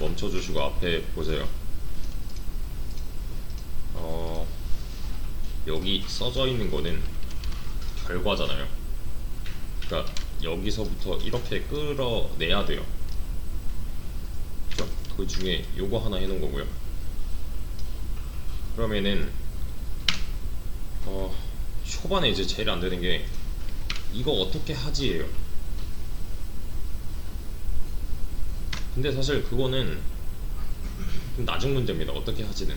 멈춰주시고 앞에 보세요. 어, 여기 써져 있는 거는 결과잖아요. 그러니까 여기서부터 이렇게 끌어내야 돼요. 그죠? 그 중에 요거 하나 해놓은 거고요. 그러면은 어, 초반에 이제 제일 안 되는 게 이거 어떻게 하지예요. 근데 사실 그거는 좀 낮은 문제입니다. 어떻게 하지는.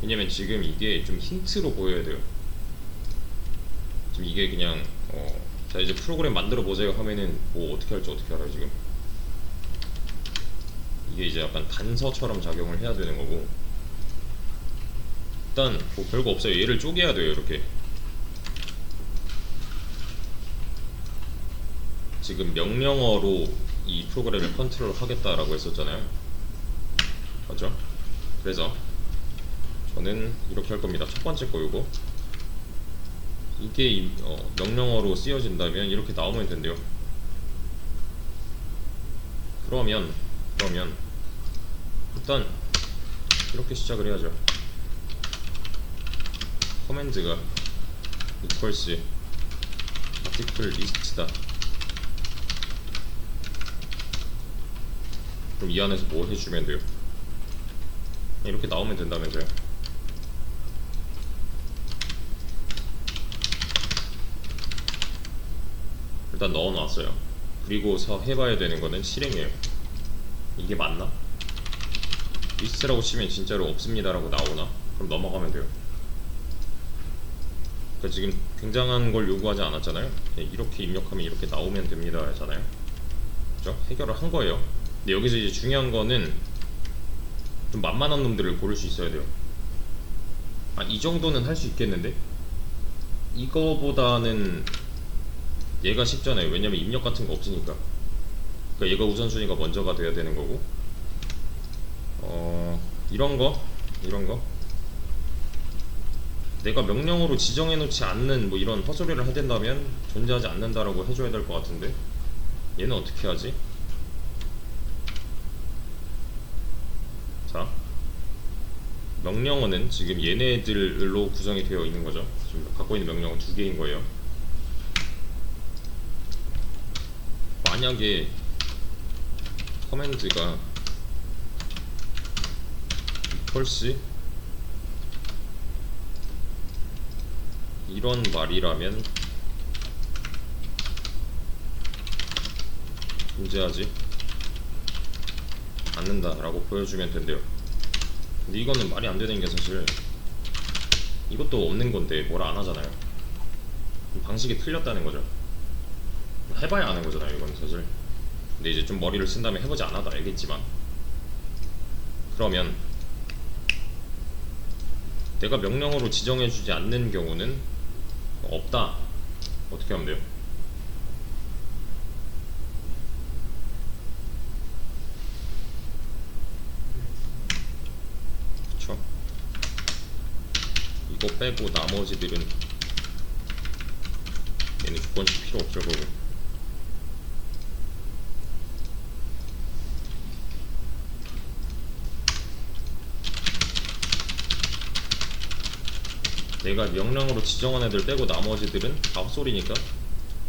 왜냐면 지금 이게 좀 힌트로 보여야 돼요. 지금 이게 그냥 어, 자 이제 프로그램 만들어 보세요 하면은 뭐 어떻게 할지 어떻게 알아요 지금. 이게 이제 약간 단서처럼 작용을 해야 되는 거고. 일단 뭐 별거 없어요. 얘를 쪼개야 돼요 이렇게. 지금 명령어로 이 프로그램을 컨트롤 하겠다라고 했었잖아요. 맞죠? 그래서 저는 이렇게 할 겁니다. 첫 번째 거 이거 이게 이- 어, 명령어로 쓰여진다면 이렇게 나오면 된대요. 그러면 그러면 일단 이렇게 시작을 해야죠. 커맨드가 equals article list다. 그럼 이 안에서 뭐 해주면 돼요? 이렇게 나오면 된다면서요? 일단 넣어놨어요. 그리고서 해봐야 되는 거는 실행이에요. 이게 맞나? 리스트라고 치면 진짜로 없습니다라고 나오나? 그럼 넘어가면 돼요. 그러니까 지금 굉장한 걸 요구하지 않았잖아요. 네, 이렇게 입력하면 이렇게 나오면 됩니다 하잖아요. 그죠? 해결을 한 거예요. 근데 여기서 이제 중요한 거는 좀 만만한 놈들을 고를 수 있어야 돼요. 아, 이 정도는 할 수 있겠는데? 이거보다는 얘가 쉽잖아요. 왜냐면 입력 같은 거 없으니까. 그러니까 얘가 우선순위가 먼저가 돼야 되는 거고. 어, 이런 거, 이런 거. 내가 명령으로 지정해 놓지 않는 뭐 이런 헛소리를 해댄다면 존재하지 않는다라고 해줘야 될 것 같은데 얘는 어떻게 하지? 자 명령어는 지금 얘네들로 구성이 되어 있는 거죠 지금 갖고 있는 명령어 두 개인 거예요 만약에 커맨드가 equals 이런 말이라면 존재하지 않는다라고 보여주면 된대요. 근데 이거는 말이 안 되는 게 사실 이것도 없는 건데 뭐라 안 하잖아요. 그럼 방식이 틀렸다는 거죠. 해봐야 아는 거잖아요, 이건 사실. 근데 이제 좀 머리를 쓴 다음에 해보지 않아도 알겠지만 그러면 내가 명령어로 지정해주지 않는 경우는 없다. 어떻게 하면 돼요? 그쵸? 이거 빼고 나머지들은 얘는 조건식 필요 없을 거고. 내가 명령으로 지정한 애들 빼고 나머지들은 다 헛소리니까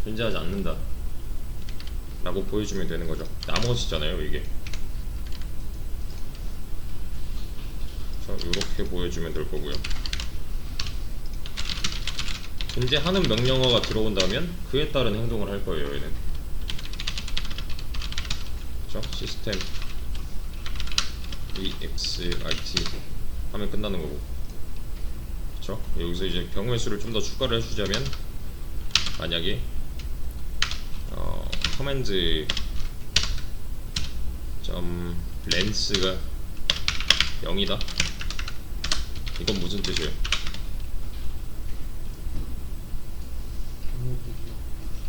존재하지 않는다. 라고 보여주면 되는 거죠. 나머지잖아요 이게. 자 이렇게 보여주면 될 거고요 존재하는 명령어가 들어온다면 그에 따른 행동을 할 거예요 얘는 그쵸? 시스템 exit 하면 끝나는 거고 그쵸? 여기서 이제 경우의 수를 좀 더 추가를 해주자면 만약에 어, 커맨드 점 렌스가 0이다 이건 무슨 뜻이에요?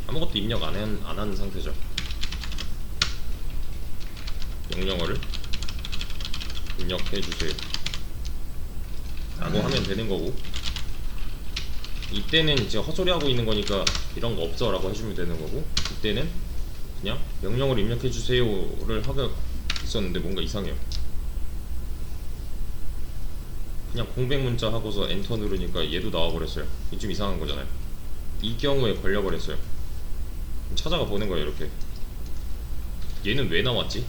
아무것도 입력 안, 한, 안 하는 상태죠 명령어를 입력해 주세요 라고 하면 되는 거고 이때는 이제 헛소리 하고 있는 거니까 이런 거 없어 라고 해주면 되는 거고 이때는 그냥 명령을 입력해 주세요 를 하고 있었는데 뭔가 이상해요. 그냥 공백 문자 하고서 엔터 누르니까 얘도 나와버렸어요. 좀 이상한 거잖아요. 이 경우에 걸려버렸어요. 찾아가 보는 거예요, 이렇게. 얘는 왜 나왔지?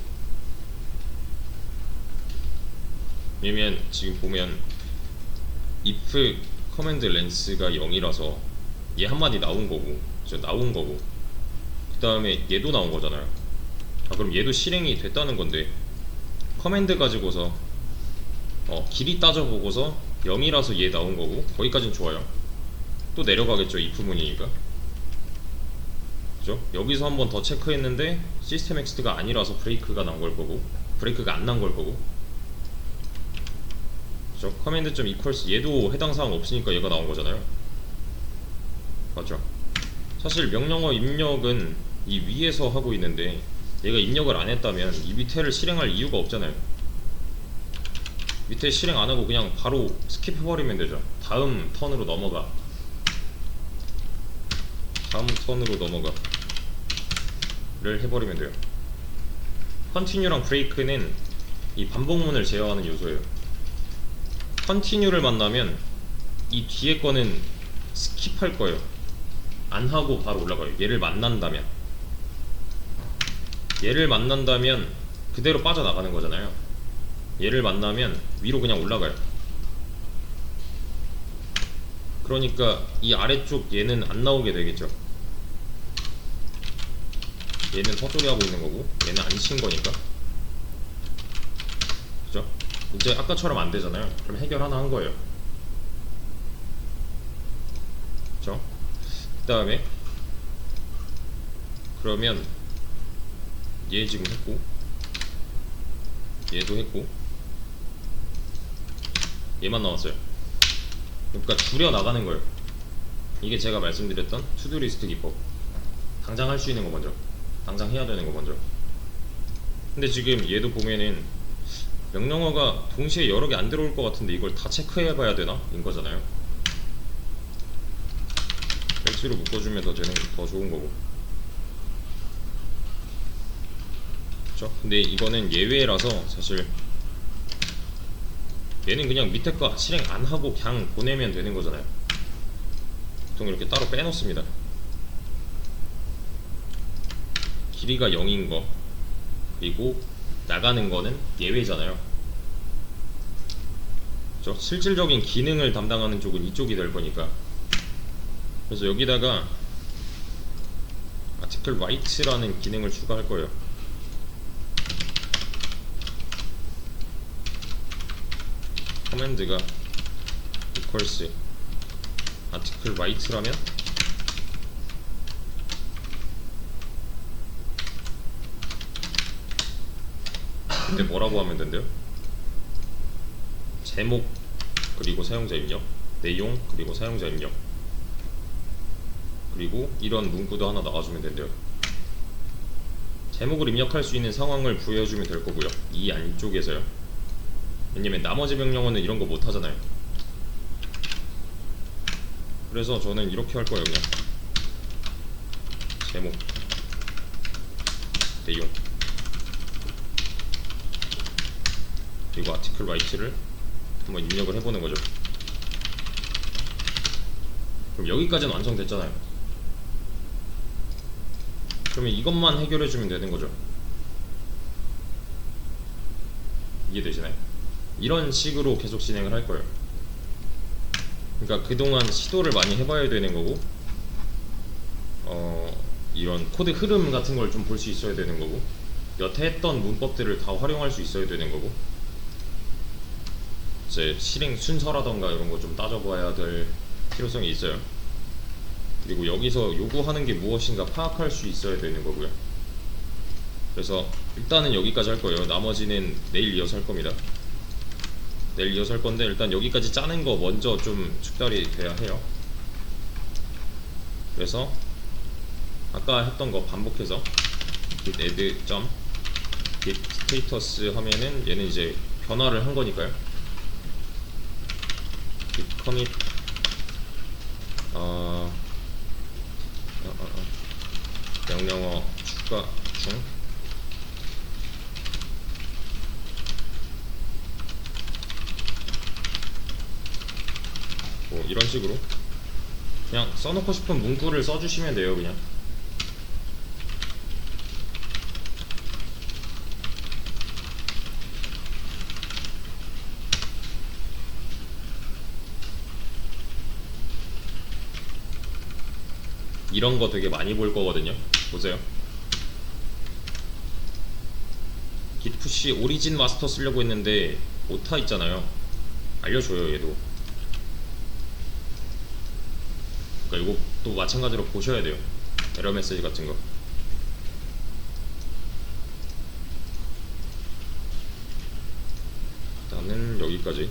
왜냐면 지금 보면 if 커맨드 렌스가 0이라서 얘 한마디 나온 거고 저 나온 거고 그 다음에 얘도 나온 거잖아요 아 그럼 얘도 실행이 됐다는 건데 커맨드 가지고서 어 길이 따져보고서 0이라서 얘 나온 거고 거기까진 좋아요 또 내려가겠죠 if 문이니까 그죠? 여기서 한 번 더 체크했는데 시스템 엑스트가 아니라서 브레이크가 나온 걸 거고 브레이크가 안 난 걸 거고 그죠? 커맨드 점 equals 얘도 해당 사항 없으니까 얘가 나온 거잖아요. 맞죠? 사실 명령어 입력은 이 위에서 하고 있는데 얘가 입력을 안 했다면 이 밑에를 실행할 이유가 없잖아요. 밑에 실행 안 하고 그냥 바로 스킵해버리면 되죠. 다음 턴으로 넘어가. 다음 턴으로 넘어가. 를 해버리면 돼요. 컨티뉴랑 브레이크는 이 반복문을 제어하는 요소예요. 컨티뉴를 만나면 이 뒤에 거는 스킵할 거예요. 안 하고 바로 올라가요. 얘를 만난다면. 얘를 만난다면 그대로 빠져나가는 거잖아요. 얘를 만나면 위로 그냥 올라가요. 그러니까 이 아래쪽 얘는 안 나오게 되겠죠. 얘는 헛소리 하고 있는 거고 얘는 안 친 거니까. 그죠? 이제 아까처럼 안 되잖아요. 그럼 해결 하나 한 거예요. 그죠? 그 다음에 그러면 얘 지금 했고 얘도 했고 얘만 나왔어요. 그러니까 줄여 나가는 거예요. 이게 제가 말씀드렸던 투두리스트 기법. 당장 할 수 있는 거 먼저. 당장 해야 되는 거 먼저. 근데 지금 얘도 보면은 명령어가 동시에 여러 개 안 들어올 것 같은데 이걸 다 체크해 봐야 되나? 인 거잖아요. 벨트로 묶어주면 더 되는 더 좋은 거고. 그쵸? 근데 이거는 예외라서 사실 얘는 그냥 밑에 거 실행 안 하고 그냥 보내면 되는 거잖아요. 보통 이렇게 따로 빼놓습니다. 길이가 0인 거 그리고 나가는 거는 예외잖아요. 그죠? 실질적인 기능을 담당하는 쪽은 이쪽이 될 거니까. 그래서 여기다가 article write라는 기능을 추가할 거예요. 커맨드가 equals article write라면? 그때 뭐라고 하면 된대요? 제목 그리고 사용자 입력 내용 그리고 사용자 입력 그리고 이런 문구도 하나 나와주면 된대요. 제목을 입력할 수 있는 상황을 부여해주면 될 거고요. 이 안쪽에서요 왜냐면 나머지 명령어는 이런 거 못 하잖아요 그래서 저는 이렇게 할 거예요 그냥 제목 내용 그리고 아티클 라이트를 한번 입력을 해보는 거죠. 그럼 여기까지는 완성됐잖아요. 그러면 이것만 해결해주면 되는 거죠. 이해되시나요? 이런 식으로 계속 진행을 할 거예요. 그러니까 그동안 시도를 많이 해봐야 되는 거고, 어, 이런 코드 흐름 같은 걸 좀 볼 수 있어야 되는 거고, 여태 했던 문법들을 다 활용할 수 있어야 되는 거고, 이제 실행 순서라던가 이런 거 좀 따져봐야 될 필요성이 있어요. 그리고 여기서 요구하는 게 무엇인가 파악할 수 있어야 되는 거고요. 그래서 일단은 여기까지 할 거예요. 나머지는 내일 이어서 할 겁니다. 내일 이어서 할 건데 일단 여기까지 짜는 거 먼저 좀 축달이 돼야 해요. 그래서 아까 했던 거 반복해서 git add 점 git status 하면은 얘는 이제 변화를 한 거니까요. git commit 어, 어, 어, 어. 명령어 추가 중 뭐 이런 식으로 그냥 써놓고 싶은 문구를 써주시면 돼요 그냥. 이런 거 되게 많이 볼 거거든요. 보세요. 깃푸시 오리진 마스터 쓰려고 했는데 오타 있잖아요. 알려줘요 얘도 그러니까 이것도 마찬가지로 보셔야 돼요. 에러 메시지 같은 거. 일단은 여기까지